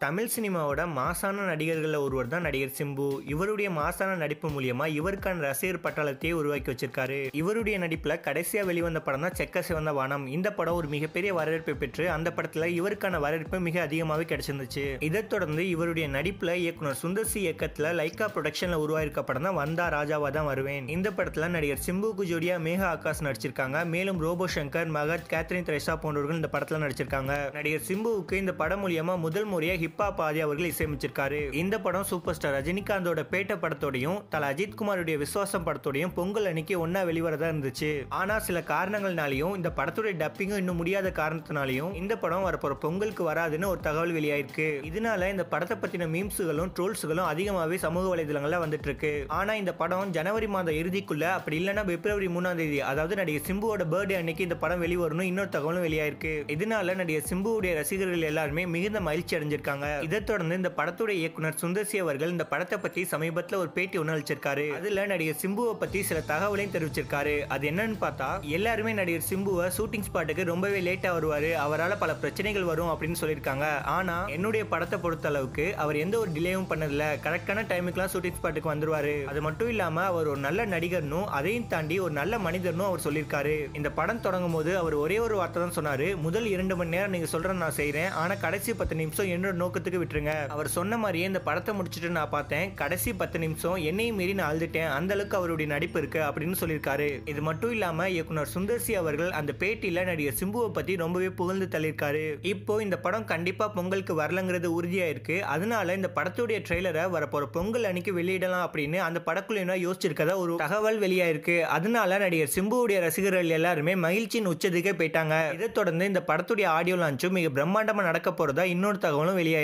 தமிழ் சினிமாவோட மாசான நடிகர்களில் ஒருவர் தான் நடிகர் சிம்பு. இவருடைய மாசான நடிப்பு மூலியமா இவருக்கான ரசிகர் பட்டாளத்தையே உருவாக்கி வச்சிருக்காரு. இவருடைய நடிப்புல கடைசியா வெளிவந்த படம் தான் செக்க சிவந்த வானம். இந்த படம் ஒரு மிகப்பெரிய வரவேற்பை பெற்று அந்த படத்துல இவருக்கான வரவேற்பு மிக அதிகமாகவே கிடைச்சிருந்துச்சு. இதைத் தொடர்ந்து இவருடைய நடிப்புல இயக்குனர் சுந்தர் சி இயக்கத்துல லைக்கா ப்ரொடக்ஷன்ல உருவாயிருக்க படம் தான் வந்தா ராஜாவா தான் வருவேன். இந்த படத்துல நடிகர் சிம்புக்கு ஜோடியா மேகா ஆகாஷ் நடிச்சிருக்காங்க. மேலும் ரோபோ சங்கர் மகத் கேத்ரின் த்ரெஷா போன்றவர்கள் இந்த படத்துல நடிச்சிருக்காங்க. நடிகர் சிம்புவுக்கு இந்த படம் மூலியமா முதல் முறையாக ஹிப்ஹாப் பாதி அவர்கள் இசையமைச்சிருக்காரு. இந்த படம் சூப்பர் ஸ்டார் ரஜினிகாந்தோட பேட்ட படத்தோடையும் தல அஜித் குமாருடைய விசுவாசம் படத்தோடையும் பொங்கல் அன்னைக்கு ஒன்னா வெளிவரதா இருந்துச்சு. ஆனா சில காரணங்கள்னாலையும் இந்த படத்துடைய டப்பிங்கும் இன்னும் முடியாத காரணத்தினாலையும் இந்த படம் வரப்போற பொங்கலுக்கு வராதுன்னு ஒரு தகவல் வெளியாயிருக்கு. இதனால இந்த படத்தை பத்தின மீம்ஸுகளும் ட்ரோல்ஸுகளும் அதிகமாகவே சமூக வலைதளங்கள்ல வந்துட்டு இருக்கு ஆனா இந்த படம் ஜனவரி மாதம் இறுதிக்குள்ள அப்படி இல்லைன்னா பிப்ரவரி மூணாம் தேதி அதாவது நடிகை சிம்புவோட பர்த்டே அன்னைக்கு இந்த படம் வெளிவரணும் இன்னொரு தகவலும் வெளியாயிருக்கு. இதனால நடிகை சிம்புவுடைய ரசிகர்கள் எல்லாருமே மிகுந்த மகிழ்ச்சி அடைஞ்சிருக்காங்க. இதைத் தொடர்ந்து இந்த படத்துடைய இயக்குனர் சுந்தர்சி அவர்கள் இந்த படத்தை பத்தி சமீபத்துல ஒரு பேட்டி ஒன்று அளிச்சிருக்காரு அதுல நடிகர் சிம்புவை பத்தி சில தகவலையும் தெரிவிச்சிருக்காரு. அது என்னன்னு பார்த்தா எல்லாருமே நடிகர் சிம்புவை ஷூட்டிங் ஸ்பாட்டுக்கு ரொம்பவே லேட்டா வருவாரு. அவரால் பல பிரச்சனைகள் வரும் அப்படின்னு சொல்லியிருக்காங்க. ஆனா என்னுடைய படத்தை பொறுத்த அளவுக்கு அவர் எந்த ஒரு டிலேயும் பண்ணதில்ல. கரெக்டான டைமுக்குலாம் ஷூட்டிங் ஸ்பாட்டுக்கு வந்துருவாரு. அது மட்டும் இல்லாம அவர் ஒரு நல்ல நடிகர்னும் அதையும் தாண்டி ஒரு நல்ல மனிதர்னும் அவர் சொல்லியிருக்காரு. இந்த படம் தொடங்கும் போது அவர் ஒரே ஒரு வார்த்தை தான் சொன்னாரு. முதல் இரண்டு மணி நேரம் நீங்க சொல்ற நான் செய்றேன். ஆனா கடைசி பத்து நிமிஷம் என்னோட நோக்கத்துக்கு விட்டுருங்க. அவர் சொன்ன மாதிரியே இந்த படத்தை முடிச்சுட்டு நான் பார்த்தேன். கடைசி பத்து நிமிஷம் என்னையும் மீறி நான் அழுதுட்டேன். அந்த அளவுக்கு அவருடைய நடிப்பு இருக்கு அப்படின்னு சொல்லியிருக்காரு. இது மட்டும் இல்லாம இயக்குனர் சுந்தர்சி அவர்கள் அந்த பேட்டியில நடிகர் சிம்புவை பத்தி ரொம்பவே புகழ்ந்து தள்ளியிருக்காரு. இப்போ இந்த படம் கண்டிப்பா பொங்கலுக்கு வரலங்கிறது உறுதியாயிருக்கு. அதனால இந்த படத்துடைய ட்ரெய்லரை வரப்போற பொங்கல் அன்னைக்கு வெளியிடலாம் அப்படின்னு அந்த படக்குழுவினா யோசிச்சிருக்கதா ஒரு தகவல் வெளியாயிருக்கு. அதனால நடிகர் சிம்புவுடைய ரசிகர்கள் எல்லாருமே மகிழ்ச்சியின் உச்சத்துக்கே போயிட்டாங்க. இதை தொடர்ந்து இந்த படத்துடைய ஆடியோ லான்ச்சும் மிக பிரம்மாண்டமா நடக்க போறதா இன்னொரு தகவலும் வெளியாயிருக்கு.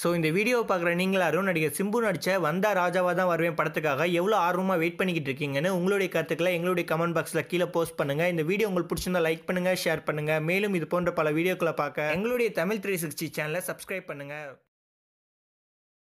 ஸோ இந்த வீடியோ பார்க்குற நீங்களாரும் நடிகர் சிம்பு நடிச்ச வந்தா ராஜாவாக தான் வருவேன் படத்துக்காக எவ்வளோ ஆர்வமாக வெயிட் பண்ணிக்கிட்டு இருக்கீங்கன்னு உங்களுடைய கருத்துக்களை எங்களுடைய கமெண்ட் பாக்ஸில் கீழே போஸ்ட் பண்ணுங்கள் இந்த வீடியோ உங்களுக்கு பிடிச்சிருந்தா லைக் பண்ணுங்கள் ஷேர் பண்ணுங்கள் மேலும் இது போன்ற பல வீடியோக்களை பார்க்க எங்களுடைய தமிழ் த்ரீ சிக்ஸ்டி சேனலை சப்ஸ்கிரைப் பண்ணுங்கள்